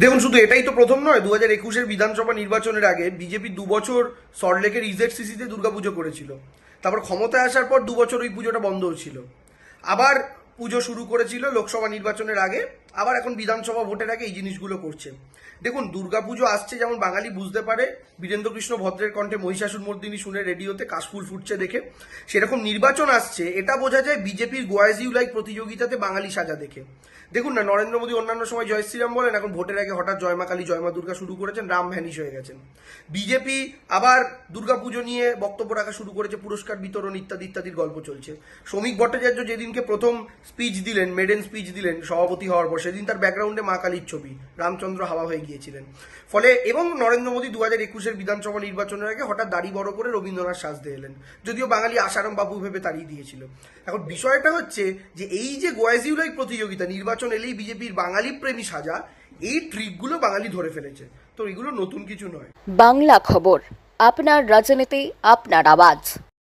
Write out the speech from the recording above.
দেখুন, শুধু এটাই তো প্রথম নয় দু হাজার একুশের বিধানসভা নির্বাচনের আগে বিজেপি দু বছর সিসিতে ইজেডসিসিতে দুর্গাপুজো করেছিল। তারপর ক্ষমতায় আসার পর দুবছর ওই পুজোটা বন্ধ ছিল। আবার পুজো শুরু করেছিল লোকসভা নির্বাচনের আগে। আবার এখন বিধানসভা ভোটের আগে এই জিনিসগুলো করছে। দেখুন, দুর্গাপুজো আসছে যেমন বাঙালি বুঝতে পারে বীরেন্দ্র কৃষ্ণ ভদ্রের কণ্ঠে মহিষাসুর মর্দিনী শুনে রেডিওতে কাশফুল ফুটছে দেখে। সেরকম নির্বাচন আসছে, এটা বোঝা যায় বিজেপির গোয়াজিউ লাইক প্রতিযোগিতাতে বাঙালি সাজা দেখে। দেখুন না, নরেন্দ্র মোদী অন্যান্য সময় জয় শ্রীরাম বলেন, এখন ভোটের আগে হঠাৎ জয়মা কালী জয়মা দুর্গা শুরু করেছেন, রাম ভ্যানিশ হয়ে গেছেন। বিজেপি আবার দুর্গাপুজো নিয়ে বক্তব্য রাখা শুরু করেছে, পুরস্কার বিতরণ ইত্যাদি ইত্যাদির গল্প চলছে। শ্রমিক ভট্টাচার্য যেদিনকে প্রথম স্পিচ দিলেন মেডেন স্পিচ দিলেন, সভাপতি হওয়ার পর সেদিন তার ব্যাকগ্রাউন্ডে মা কালীর ছবি, রামচন্দ্র হাওয়া হয়ে গিয়েছিলেন। ফলে এবং নরেন্দ্র মোদী দু হাজার একুশের বিধানসভা নির্বাচনের আগে হঠাৎ দাড়ি বড় করে রবীন্দ্রনাথ সাজতে এলেন, যদিও বাঙালি আশারাম বাবু ভেবে তাড়িয়ে দিয়েছিল। এখন বিষয়টা হচ্ছে যে এই যে গোয়াজিউলাই প্রতিযোগিতা, নির্বাচন এলেই বিজেপির বাঙালি প্রেমী সাজা, এই ট্রিকগুলো বাঙালি ধরে ফেলেছে। তো এগুলো নতুন কিছু নয়। বাংলা খবর, আপনার রাজনীতি, আপনার আওয়াজ।